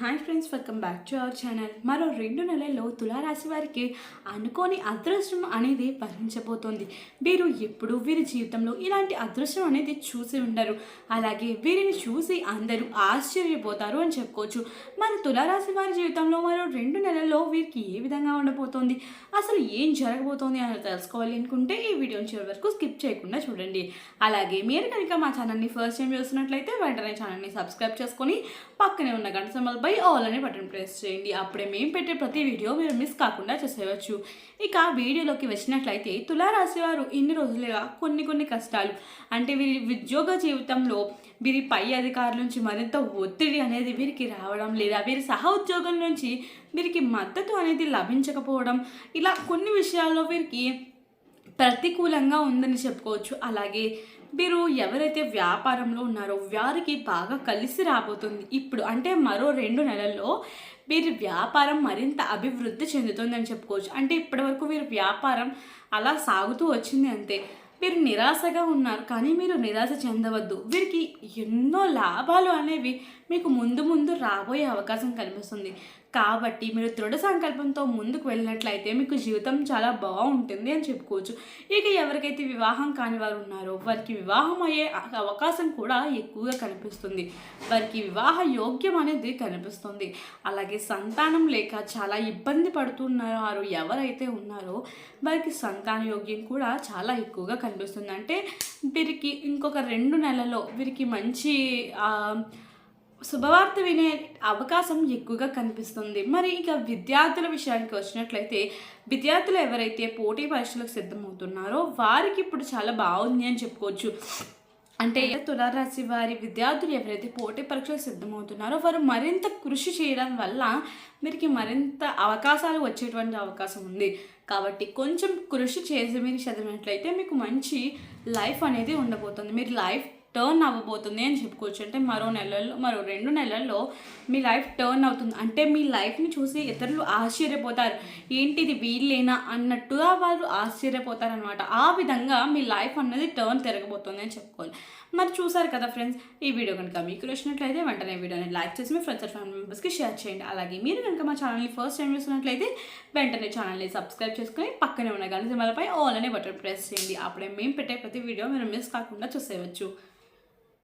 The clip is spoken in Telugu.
Hi friends welcome back to our channel మరో రెండు నెలల్లో తులారాశి వారికి అనుకోని అదృష్టం అనేది భరించబోతోంది వీరు ఎప్పుడు వీరి జీవితంలో ఇలాంటి అదృష్టం అనేది చూసి ఉండరు. అలాగే వీరిని చూసి అందరూ ఆశ్చర్యపోతారు అని చెప్పుకోవచ్చు. మన తులారాశి వారి జీవితంలో మరో రెండు నెలల్లో వీరికి ఏ విధంగా ఉండబోతోంది? అసలు ఏం జరగబోతోంది అని తెలుసుకోవాలి అనుకుంటే ఈ వీడియోని చివరి వరకు స్కిప్ చేయకుండా చూడండి. అలాగే మీరు కనుక మా ఛానల్ని ఫస్ట్ టైం చూసినట్లయితే వెంటనే ఛానల్ని సబ్స్క్రైబ్ చేసుకొని పక్కనే ఉన్న గంట సింబల్ బై ఆల్ అనే బటన్ ప్రెస్ చేయండి. అప్పుడే మేము పెట్టే ప్రతి వీడియో మీరు మిస్ కాకుండా చూసేయవచ్చు. ఇక వీడియోలోకి వచ్చినట్లయితే తులారాశి వారు ఇన్ని రోజులుగా కొన్ని కొన్ని కష్టాలు. అంటే వీరి ఉద్యోగ జీవితంలో వీరి పై అధికారుల నుంచి మరింత ఒత్తిడి అనేది వీరికి రావడం లేదా వీరి సహ ఉద్యోగుల నుంచి వీరికి మద్దతు అనేది లభించకపోవడం. ఇలా కొన్ని విషయాల్లో వీరికి ప్రతికూలంగా ఉందని చెప్పుకోవచ్చు. అలాగే మీరు ఎవరైతే వ్యాపారంలో ఉన్నారో వారికి బాగా కలిసి రాబోతుంది. ఇప్పుడు అంటే మరో రెండు నెలల్లో వీరి వ్యాపారం మరింత అభివృద్ధి చెందుతుందని చెప్పుకోవచ్చు. అంటే ఇప్పటివరకు వీరి వ్యాపారం అలా సాగుతూ వచ్చింది అంతే. మీరు నిరాశగా ఉన్నారు కానీ మీరు నిరాశ చెందవద్దు. వీరికి ఎన్నో లాభాలు అనేవి మీకు ముందు ముందు రాబోయే అవకాశం కనిపిస్తుంది. కాబట్టి మీరు దృఢ సంకల్పంతో ముందుకు వెళ్ళినట్లయితే మీకు జీవితం చాలా బాగుంటుంది అని చెప్పుకోవచ్చు. ఇక ఎవరికైతే వివాహం కాని వారు ఉన్నారో వారికి వివాహం అయ్యే అవకాశం కూడా ఎక్కువగా కనిపిస్తుంది. వారికి వివాహ యోగ్యం అనేది కనిపిస్తుంది. అలాగే సంతానం లేక చాలా ఇబ్బంది పడుతున్నారు ఎవరైతే ఉన్నారో వారికి సంతాన యోగ్యం కూడా చాలా ఎక్కువగా కనిపిస్తుంది. అంటే వీరికి ఇంకొక రెండు నెలలో వీరికి మంచి శుభవార్త వినే అవకాశం ఎక్కువగా కనిపిస్తుంది. మరి ఇక విద్యార్థుల విషయానికి వచ్చినట్లయితే విద్యార్థులు ఎవరైతే పోటీ పరీక్షలకు సిద్ధమవుతున్నారో వారికి ఇప్పుడు చాలా బాగుంది అని చెప్పుకోవచ్చు. అంటే తులారాశి వారి విద్యార్థులు ఎవరైతే పోటీ పరీక్షలు సిద్ధమవుతున్నారో వారు మరింత కృషి చేయడం వల్ల వీరికి మరింత అవకాశాలు వచ్చేటువంటి అవకాశం ఉంది. కాబట్టి కొంచెం కృషి చేసి మీరు చదివినట్లయితే మీకు మంచి లైఫ్ అనేది ఉండబోతుంది. మీరు లైఫ్ టర్న్ అవ్వబోతుంది అని చెప్పుకోవచ్చు. అంటే మరో నెలల్లో మరో రెండు నెలల్లో మీ లైఫ్ టర్న్ అవుతుంది. అంటే మీ లైఫ్ని చూసి ఇతరులు ఆశ్చర్యపోతారు. ఏంటిది వీళ్ళేనా అన్నట్టుగా వాళ్ళు ఆశ్చర్యపోతారు అనమాట ఆ విధంగా మీ లైఫ్ అన్నది టర్న్ తిరగబోతుంది అని చెప్పుకోవాలి. మరి చూసారు కదా ఫ్రెండ్స్ ఈ వీడియో కనుక మీకు నచ్చినట్లయితే వెంటనే వీడియోని లైక్ చేసి మీ ఫ్రెండ్స్ అండ్ ఫ్యామిలీ మెంబర్స్కి షేర్ చేయండి. అలాగే మీరు కనుక మా ఛానల్ని ఫస్ట్ టైం చూసినట్లయితే వెంటనే ఛానల్ని సబ్స్క్రైబ్ చేసుకొని పక్కనే ఉన్న గంట సినిమాలపై ఆల్ అనే బటన్ ప్రెస్ చేయండి. అప్పుడే మేము పెట్టే ప్రతి వీడియో మీరు మిస్ కాకుండా చూసేయవచ్చు.